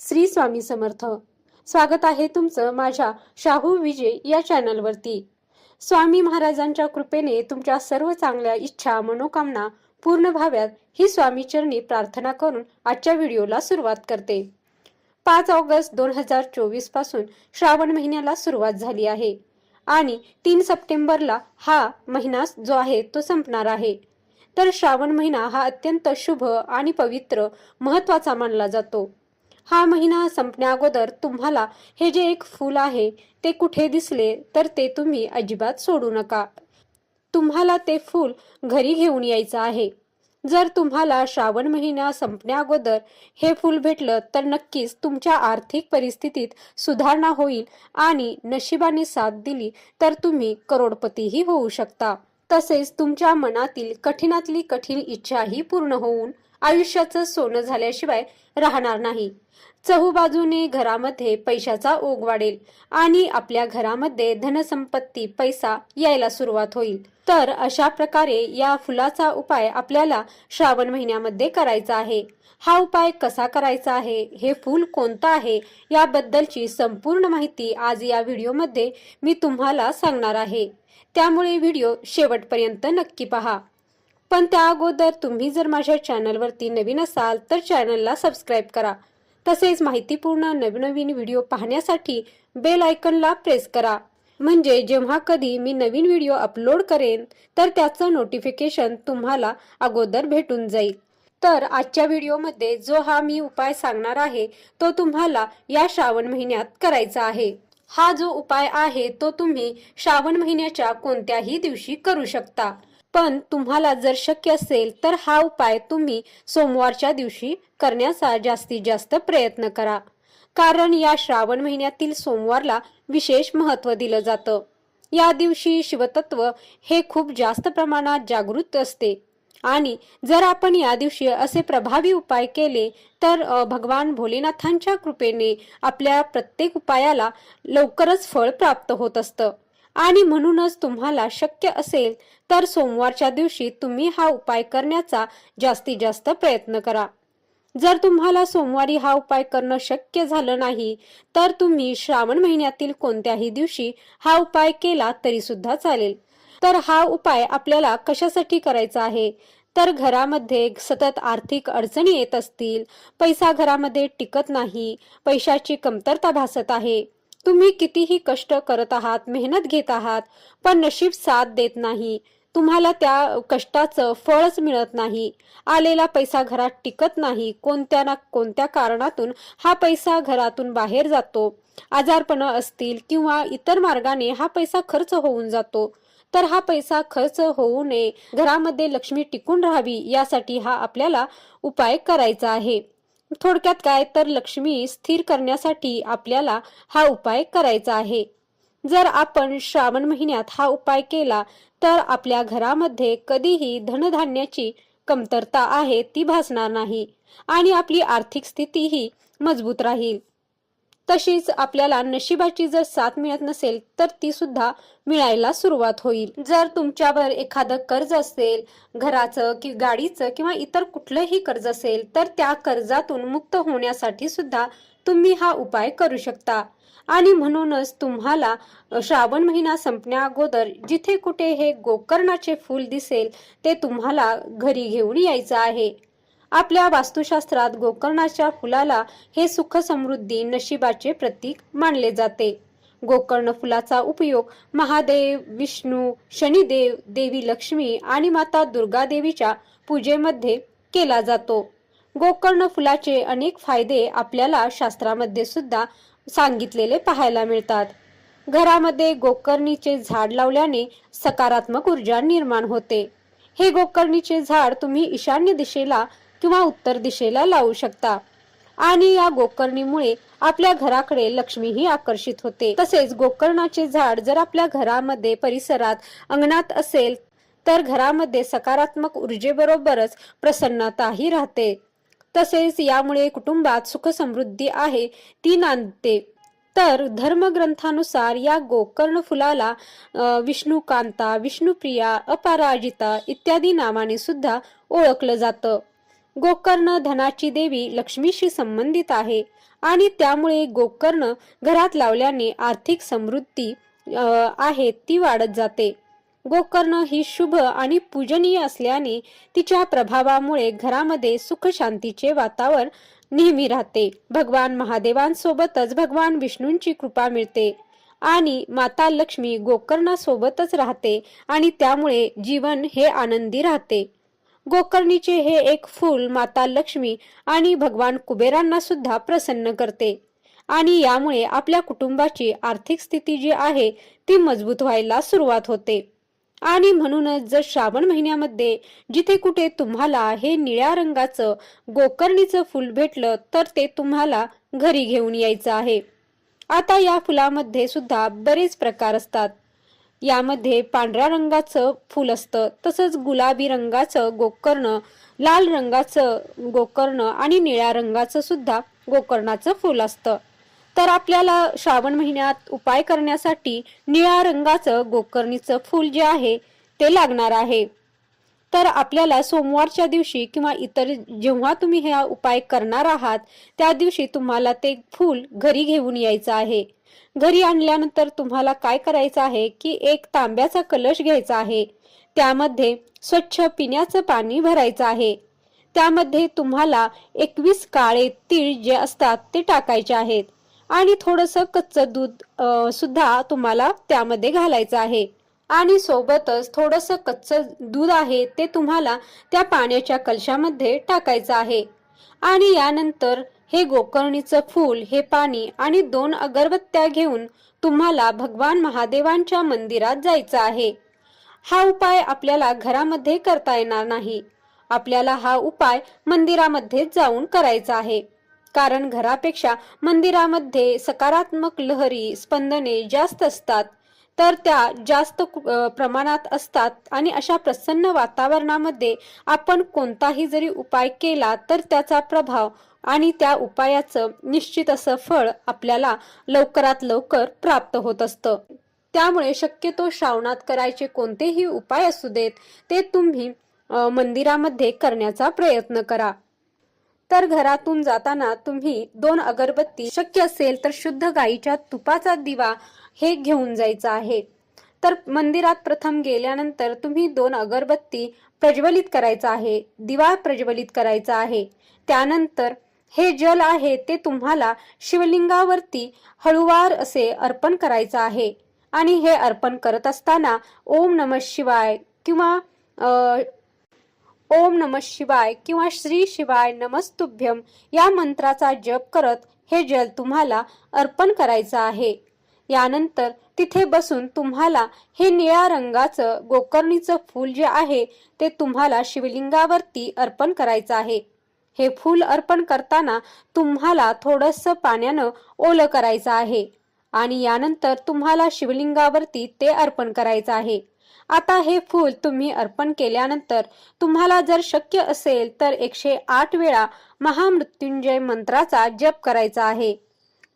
श्री स्वामी समर्थ. स्वागत आहे तुमचं माझ्या शाहू विजय या चॅनलवरती. स्वामी महाराजांच्या कृपेने तुमच्या सर्व चांगल्या इच्छा मनोकामना पूर्ण व्हाव्यात ही स्वामीचरणी प्रार्थना करून आजच्या व्हिडिओला सुरुवात करते. पाच ऑगस्ट दोन हजार चोवीसपासून श्रावण महिन्याला सुरुवात झाली आहे आणि तीन सप्टेंबरला हा महिना जो आहे तो संपणार आहे. तर श्रावण महिना हा अत्यंत शुभ आणि पवित्र महत्त्वाचा मानला जातो. हा महिना संपण्याअगोदर तुम्हाला हे जे एक फूल आहे ते कुठे दिसले तर ते तुम्ही अजिबात सोडू नका. तुम्हाला ते फूल घरी घेऊन यायचं आहे. जर तुम्हाला श्रावण महिना संपण्या अगोदर हे फूल भेटलं तर नक्कीच तुमच्या आर्थिक परिस्थितीत सुधारणा होईल आणि नशिबाने साथ दिली तर तुम्ही करोडपतीही होऊ शकता. तसेच तुमच्या मनातील कठीणातली कठीण इच्छाही पूर्ण होऊन आयुष्याचं सोनं झाल्याशिवाय राहणार नाही. चहूबाजूने घरामध्ये पैशाचा ओघ वाढेल आणि आपल्या घरामध्ये धनसंपत्ती पैसा यायला सुरुवात होईल. तर अशा प्रकारे या फुलाचा उपाय आपल्याला श्रावण महिन्यामध्ये करायचा आहे. हा उपाय कसा करायचा आहे? हे फूल कोणतं आहे? याबद्दलची संपूर्ण माहिती आज या व्हिडिओमध्ये मी तुम्हाला सांगणार आहे. त्यामुळे व्हिडिओ शेवटपर्यंत नक्की पहा. पण त्या अगोदर तुम्ही जर माझ्या चॅनलवरती नवीन असाल तर चॅनलला सबस्क्राईब करा. तसेच माहितीपूर्ण नवीन नवीन व्हिडिओ पाहण्यासाठी बेल आयकनला प्रेस करा. म्हणजे जेव्हा कधी मी नवीन व्हिडिओ अपलोड करेन तर त्याचं नोटिफिकेशन तुम्हाला अगोदर भेटून जाईल. तर आजच्या व्हिडिओमध्ये जो हा मी उपाय सांगणार आहे तो तुम्हाला या श्रावण महिन्यात करायचा आहे. हा जो उपाय आहे तो तुम्ही श्रावण महिन्याच्या कोणत्याही दिवशी करू शकता. पण तुम्हाला जर शक्य असेल तर हा उपाय तुम्ही सोमवारच्या दिवशी करण्याचा जास्तीत जास्त प्रयत्न करा. कारण या श्रावण महिन्यातील सोमवारला विशेष महत्त्व दिलं जातं. या दिवशी शिवतत्व हे खूप जास्त प्रमाणात जागृत असते. आणि जर आपण या दिवशी असे प्रभावी उपाय केले तर भगवान भोलेनाथांच्या कृपेने आपल्या प्रत्येक उपायाला लवकरच फळ प्राप्त होत असतं. आणि म्हणूनच तुम्हाला शक्य असेल तर सोमवारच्या दिवशी तुम्ही हा उपाय करण्याचा जास्तीत जास्त प्रयत्न करा. जर तुम्हाला सोमवारी हा उपाय करणं शक्य झालं नाही तर तुम्ही श्रावण महिन्यातील कोणत्याही दिवशी हा उपाय केला तरी सुद्धा चालेल. तर हा उपाय आपल्याला कशासाठी करायचा आहे? तर घरामध्ये सतत आर्थिक अडचणी येत असतील पैसा घरामध्ये टिकत नाही पैशाची कमतरता भासत आहे तुम्ही कितीही कष्ट करत आहात मेहनत घेत आहात पण नशीब साथ देत नाही. तुम्हाला त्या कष्टाचं फळच मिळत नाही. आलेला पैसा घरात टिकत नाही. कोणत्या ना कोणत्या कारणातून हा पैसा घरातून बाहेर जातो. आजारपण असतील किंवा इतर मार्गाने हा पैसा खर्च होऊन जातो. तर हा पैसा खर्च होऊ नये. घरामध्ये लक्ष्मी टिकून राहावी यासाठी हा आपल्याला उपाय करायचा आहे. थोडक्यात काय तर लक्ष्मी स्थिर करण्यासाठी आपल्याला हा उपाय करायचा आहे. जर आपण श्रावण महिन्यात हा उपाय केला तर आपल्या घरामध्ये कधीही धनधान्याची कमतरता आहे ती भासणार नाही आणि आपली आर्थिक स्थितीही मजबूत राहील. तशीच आपल्याला नशिबाची जर साथ मिळत नसेल तर ती सुद्धा मिळायला सुरुवात होईल. जर तुमच्यावर एखादं कर्ज असेल घराचं कि गाडीचं किंवा इतर कुठलंही कर्ज असेल तर त्या कर्जातून मुक्त होण्यासाठी सुद्धा तुम्ही हा उपाय करू शकता. आणि म्हणूनच तुम्हाला श्रावण महिना संपण्या अगोदर जिथे कुठे हे गोकर्णाचे फूल दिसेल ते तुम्हाला घरी घेऊन यायचं आहे. आपल्या वास्तुशास्त्रात गोकर्णाच्या फुलाला हे सुख समृद्धी नशिबाचे प्रतीक मानले जाते. गोकर्ण फुलाचा उपयोग महादेव विष्णू शनिदेव देवी लक्ष्मी आणि माता दुर्गा देवीच्या पूजेमध्ये केला जातो. गोकर्ण फुलाचे अनेक फायदे आपल्याला शास्त्रामध्ये सुद्धा सांगितलेले पाहायला मिळतात. घरामध्ये गोकर्णीचे झाड लावल्याने सकारात्मक ऊर्जा निर्माण होते. हे गोकर्णीचे झाड तुम्ही ईशान्य दिशेला किंवा उत्तर दिशेला लावू शकता. आणि या गोकर्णीमुळे आपल्या घराकडे लक्ष्मीही आकर्षित होते. तसेच गोकर्णाचे झाड जर आपल्या घरामध्ये परिसरात अंगणात असेल तर घरामध्ये सकारात्मक ऊर्जेबरोबरच प्रसन्नताही राहते. तसेच यामुळे कुटुंबात सुखसमृद्धी आहे ती नांदते. तर धर्मग्रंथानुसार या गोकर्ण फुलाला विष्णुकांता विष्णुप्रिया अपराजिता इत्यादी नावाने सुद्धा ओळखलं जातं. गोकर्ण धनाची देवी लक्ष्मीशी संबंधित आहे आणि त्यामुळे गोकर्ण घरात लावल्याने आर्थिक समृद्धी आहे ती वाढत जाते. गोकर्ण ही शुभ आणि पूजनीय असल्याने तिच्या प्रभावामुळे घरामध्ये सुख शांतीचे वातावरण नेहमी राहते. भगवान महादेवांसोबतच भगवान विष्णूंची कृपा मिळते आणि माता लक्ष्मी गोकर्णासोबतच राहते आणि त्यामुळे जीवन हे आनंदी राहते. गोकर्णीचे हे एक फूल माता लक्ष्मी आणि भगवान कुबेरांना सुद्धा प्रसन्न करते. आणि यामुळे आपल्या कुटुंबाची आर्थिक स्थिती जी आहे ती मजबूत व्हायला सुरुवात होते. आणि म्हणूनच जर श्रावण महिन्यामध्ये जिथे कुठे तुम्हाला हे निळ्या रंगाचं गोकर्णीचं फूल भेटलं तर ते तुम्हाला घरी घेऊन यायचं आहे. आता या फुलामध्ये सुद्धा बरेच प्रकार असतात. यामध्ये पांढऱ्या रंगाचं फूल असतं. तसंच गुलाबी रंगाचं गोकर्ण लाल रंगाचं गोकर्ण आणि निळ्या रंगाचं सुद्धा गोकर्णाचं फूल असतं. तर आपल्याला श्रावण महिन्यात उपाय करण्यासाठी निळ्या रंगाचं गोकर्णीचं फूल जे आहे ते लागणार आहे. तर आपल्याला सोमवारच्या दिवशी किंवा इतर जेव्हा तुम्ही हा उपाय करणार आहात त्या दिवशी तुम्हाला ते फूल घरी घेऊन यायचं आहे. घरी आणल्यानंतर तुम्हाला काय करायचं आहे की एक तांब्याचा कलश घ्यायचा आहे. त्यामध्ये स्वच्छ पिण्याचं पाणी भरायचं आहे. त्यामध्ये तुम्हाला एकवीस काळे तीळ जे असतात ते टाकायचे आहेत. आणि थोडंसं कच्चं दूध सुद्धा तुम्हाला त्यामध्ये घालायचं आहे. आणि सोबतच थोडंसं कच्चं दूध आहे ते तुम्हाला त्या पाण्याच्या कलशामध्ये टाकायचं आहे. आणि यानंतर हे गोकर्णीचं फूल हे पाणी आणि दोन अगरबत्त्या घेऊन तुम्हाला भगवान महादेवांच्या मंदिरात जायचं आहे. हा उपाय आपल्याला घरामध्ये करता येणार नाही. आपल्याला हा उपाय मंदिरामध्ये जाऊन करायचा आहे. कारण घरापेक्षा मंदिरामध्ये सकारात्मक लहरी स्पंदने जास्त असतात. तर त्या जास्त प्रमाणात असतात आणि अशा प्रसन्न वातावरणामध्ये आपण कोणताही जरी उपाय केला तर त्याचा प्रभाव आणि त्या उपायाचं निश्चित असं फळ आपल्याला लवकरात लवकर प्राप्त होत असतं. त्यामुळे शक्यतो श्रावणात करायचे कोणतेही उपाय असू देत ते तुम्ही मंदिरामध्ये करण्याचा प्रयत्न करा. तर घरातून जाताना तुम्ही दोन अगरबत्ती शक्य असेल तर शुद्ध गाईच्या तुपाचा दिवा हे घेऊन जायचा आहे. तर मंदिरात प्रथम गेल्यानंतर तुम्ही दोन अगरबत्ती प्रज्वलित करायचा आहे दिवा प्रज्वलित करायचा आहे. त्यानंतर हे जल आहे ते तुम्हाला शिवलिंगावरती हळुवार असे अर्पण करायचं आहे. आणि हे अर्पण करत असताना ओम नम शिवाय किंवा ओम नम शिवाय किंवा श्री शिवाय नमस्तुभ्यम या मंत्राचा जप करत हे जल तुम्हाला अर्पण करायचं आहे. यानंतर तिथे बसून तुम्हाला हे निळ्या रंगाचं गोकर्णीचं फूल जे आहे ते तुम्हाला शिवलिंगावरती अर्पण करायचं आहे. हे फूल अर्पण करताना तुम्हाला थोडंसं पाण्यानं ओलं करायचं आहे. आणि यानंतर तुम्हाला शिवलिंगावरती ते अर्पण करायचं आहे. आता हे फूल तुम्ही अर्पण केल्यानंतर तुम्हाला जर शक्य असेल तर एकशे आठ वेळा महामृत्युंजय मंत्राचा जप करायचा आहे.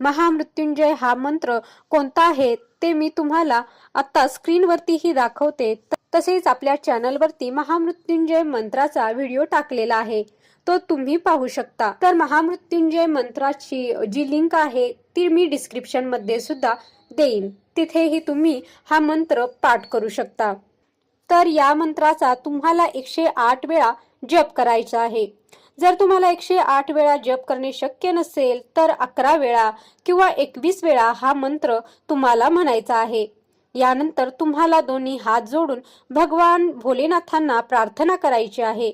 महामृत्युंजय हा मंत्र कोणता आहे ते मी तुम्हाला आता स्क्रीनवरतीही दाखवते. त- तसेच आपल्या चॅनलवरती महामृत्युंजय मंत्राचा व्हिडिओ टाकलेला आहे. तो तुम्ही पाहू शकता. तर महामृत्युंजय मंत्राची जी लिंक आहे ती मी डिस्क्रिप्शनमध्ये सुद्धा देईन. तिथेही तुम्ही हा मंत्र पाठ करू शकता. तर या मंत्राचा तुम्हाला एकशे आठ वेळा जप करायचा आहे. जर तुम्हाला एकशे आठ वेळा जप करणे शक्य नसेल तर अकरा वेळा किंवा एकवीस वेळा हा मंत्र तुम्हाला म्हणायचा आहे. यानंतर तुम्हाला दोन्ही हात जोडून भगवान भोलेनाथांना प्रार्थना करायची आहे.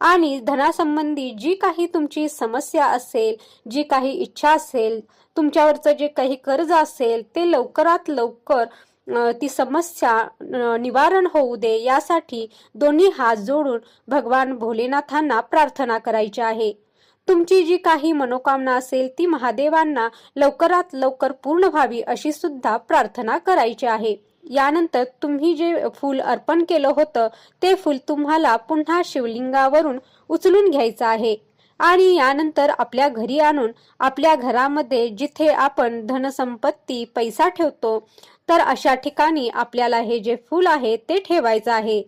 आणि धनासंबंधी जी काही तुमची समस्या असेल जी काही इच्छा असेल तुमच्यावरचं जे काही कर्ज असेल ते लवकरात लवकर ती समस्या निवारण होऊ दे. यासाठी दोन्ही हात जोडून भगवान भोलेनाथांना प्रार्थना करायची आहे. तुमची जी काही मनोकामना असेल ती महादेवांना लवकरात लवकर पूर्ण व्हावी अशी सुद्धा प्रार्थना करायची आहे. यानंतर तुम्ही जे फूल अर्पण केलं होतं ते फूल तुम्हाला पुन्हा शिवलिंगावरून उचलून घ्यायचं आहे. आणि यानंतर आपल्या घरी आणून आपल्या घरामध्ये जिथे आपण धनसंपत्ती पैसा ठेवतो तर अशा ठिकाणी आपल्याला हे जे फूल आहे ते ठेवायचं आहे.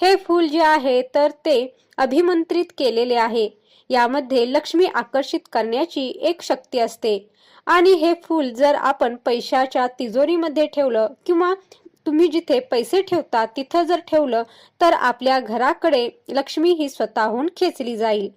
हे फूल जे आहे तर ते अभिमंत्रित केलेले आहे. यामध्ये लक्ष्मी आकर्षित करण्याची एक शक्ती असते. आणि हे फूल जर आपण पैशाच्या तिजोरीमध्ये ठेवलं किंवा तुम्ही जिथे पैसे ठेवता तिथं जर ठेवलं तर आपल्या घराकडे लक्ष्मी ही स्वतःहून खेचली जाईल.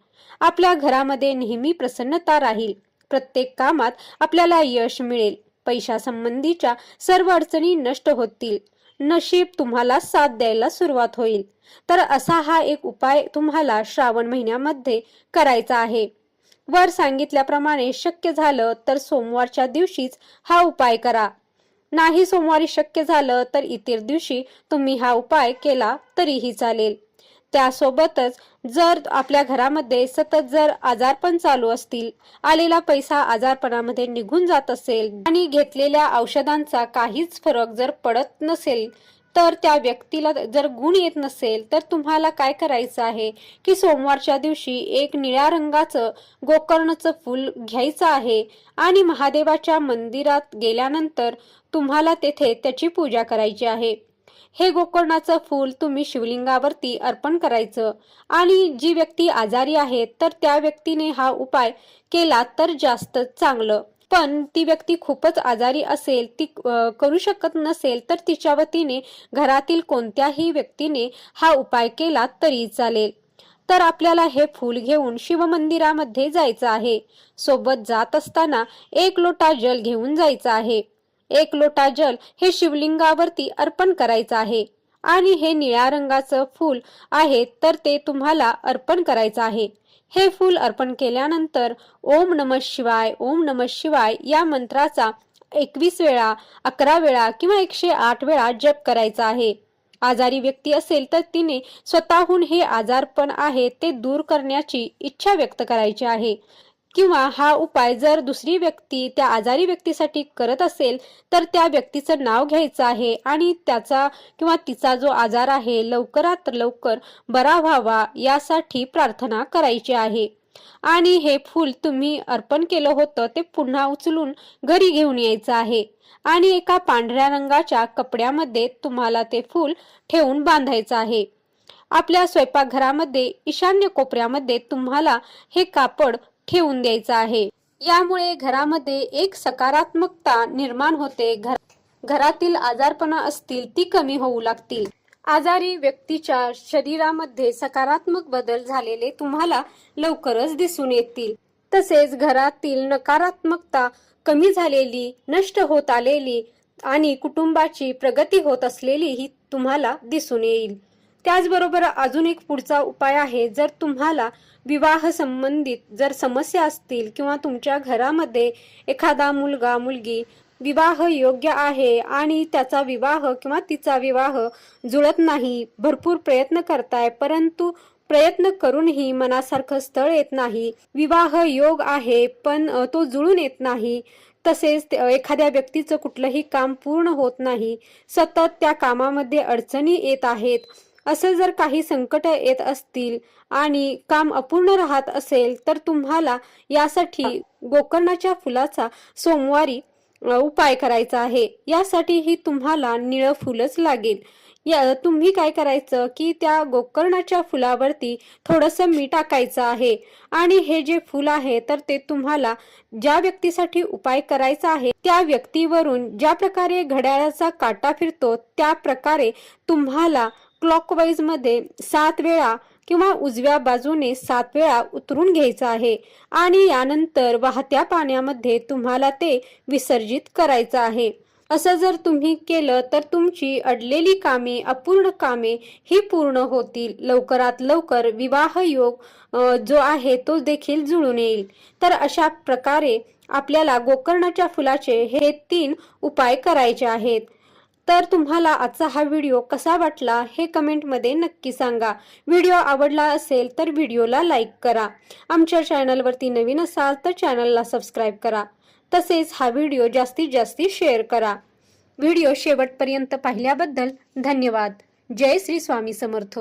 आपल्या घरामध्ये नेहमी प्रसन्नता राहील. प्रत्येक कामात आपल्याला यश मिळेल. पैशासंबंधीच्या सर्व अडचणी नष्ट होतील. नशीब तुम्हाला साथ द्यायला सुरुवात होईल. तर असा हा एक उपाय तुम्हाला श्रावण महिन्यामध्ये करायचा आहे. वर सांगितल्याप्रमाणे शक्य झालं तर सोमवारच्या दिवशीच हा उपाय करा. नाही सोमवारी शक्य झालं तर इतर दिवशी तुम्ही हा उपाय केला तरीही चालेल. त्यासोबतच जर आपल्या घरामध्ये सतत जर आजारपण चालू असतील आलेला पैसा आजारपणामध्ये निघून जात असेल आणि घेतलेल्या औषधांचा काहीच फरक जर पडत नसेल तर त्या व्यक्तीला जर गुण येत नसेल तर तुम्हाला काय करायचं आहे? की सोमवारच्या दिवशी एक निळ्या रंगाचं गोकर्णचं फूल घ्यायचं आहे आणि महादेवाच्या मंदिरात गेल्यानंतर तुम्हाला तेथे त्याची पूजा करायची आहे. हे गोकर्णाचं फूल तुम्ही शिवलिंगावरती अर्पण करायचं. आणि जी व्यक्ती आजारी आहे तर त्या व्यक्तीने हा उपाय केला तर जास्त चांगलं. पण ती व्यक्ती खूपच आजारी असेल ती करू शकत नसेल तर तिच्या वतीने घरातील कोणत्याही व्यक्तीने हा उपाय केला तरी चालेल. तर आपल्याला हे फूल घेऊन शिवमंदिरामध्ये जायचं आहे. सोबत जात असताना एक लोटा जल घेऊन जायचं आहे. एक लोटा जल हे शिवलिंगावरती अर्पण करायचं आहे. आणि हे निळ्या रंगाचं फूल आहे तर ते तुम्हाला अर्पण करायचं आहे. हे फूल अर्पण केल्यानंतर ओम नम शिवाय ओम नम शिवाय या मंत्राचा एकवीस वेळा अकरा वेळा किंवा एकशे आठ वेळा जप करायचा आहे. आजारी व्यक्ती असेल तर तिने स्वतःहून हे आजारपण आहे ते दूर करण्याची इच्छा व्यक्त करायची आहे. किंवा हा उपाय जर दुसरी व्यक्ती त्या आजारी व्यक्तीसाठी करत असेल तर त्या व्यक्तीचं नाव घ्यायचं आहे आणि त्याचा किंवा तिचा जो आजार आहे लवकरात लवकर बरा व्हावा यासाठी प्रार्थना करायची आहे. आणि हे फूल तुम्ही अर्पण केलं होतं ते पुन्हा उचलून घरी घेऊन यायचं आहे. आणि एका पांढऱ्या रंगाच्या कपड्यामध्ये तुम्हाला ते फूल ठेवून बांधायचं आहे. आपल्या स्वयंपाकघरामध्ये ईशान्य कोपऱ्यामध्ये तुम्हाला हे कापड ठेवून द्यायचं आहे. यामुळे घरामध्ये एक सकारात्मकता निर्माण होते. घर घरातील आजारपणा असतील ती कमी होऊ लागतील. आजारी व्यक्तीच्या शरीरामध्ये सकारात्मक बदल झालेले तुम्हाला लवकरच दिसून येतील. तसेच घरातील नकारात्मकता कमी झालेली नष्ट होत आलेली आणि कुटुंबाची प्रगती होत असलेली ही तुम्हाला दिसून येईल. त्याचबरोबर अजून एक पुढचा उपाय आहे जर तुम्हाला विवाह संबंधित जर समस्या असतील किंवा तुमच्या घरामध्ये एखादा मुलगा मुलगी विवाह योग्य आहे आणि त्याचा विवाह किंवा तिचा विवाह जुळत नाही भरपूर प्रयत्न करताय परंतु प्रयत्न करूनही मनासारखं स्थळ येत नाही विवाह योग आहे पण तो जुळून येत नाही तसेच एखाद्या व्यक्तीचं कुठलंही काम पूर्ण होत नाही सतत त्या कामामध्ये अडचणी येत आहेत असे जर काही संकट येत असतील आणि काम अपूर्ण राहत असेल तर तुम्हाला यासाठी गोकर्णाच्या फुलाचा सोमवारी उपाय करायचा आहे. यासाठीही तुम्हाला निळं फुलच लागेल. या तुम्ही काय करायचं की त्या गोकर्णाच्या फुलावरती थोडंसं मी टाकायचं आहे. आणि हे जे फुल आहे तर ते तुम्हाला ज्या व्यक्तीसाठी उपाय करायचा आहे त्या व्यक्तीवरून ज्या प्रकारे घड्याळाचा काटा फिरतो त्या प्रकारे तुम्हाला क्लॉकवाईजमध्ये सात वेळा किंवा उजव्या बाजूने सात वेळा उतरून घ्यायचं आहे आणि यानंतर वाहत्या पाण्यामध्ये तुम्हाला ते विसर्जित करायचं आहे. असं जर तुम्ही केलं तर तुमची अडलेली कामे अपूर्ण कामे ही पूर्ण होतील. लवकरात लवकर विवाह योग जो आहे तो देखील जुळून येईल. तर अशा प्रकारे आपल्याला गोकर्णाच्या फुलाचे हे तीन उपाय करायचे आहेत. तर तुम्हाला आजचा हा व्हिडिओ कसा वाटला हे कमेंटमध्ये नक्की सांगा. व्हिडिओ आवडला असेल तर व्हिडिओला लाईक करा. आमच्या चॅनलवरती नवीन असाल तर चॅनलला सबस्क्राईब करा. तसेच हा व्हिडिओ जास्तीत जास्त शेअर करा. व्हिडिओ शेवटपर्यंत पाहिल्याबद्दल धन्यवाद. जय श्री स्वामी समर्थ.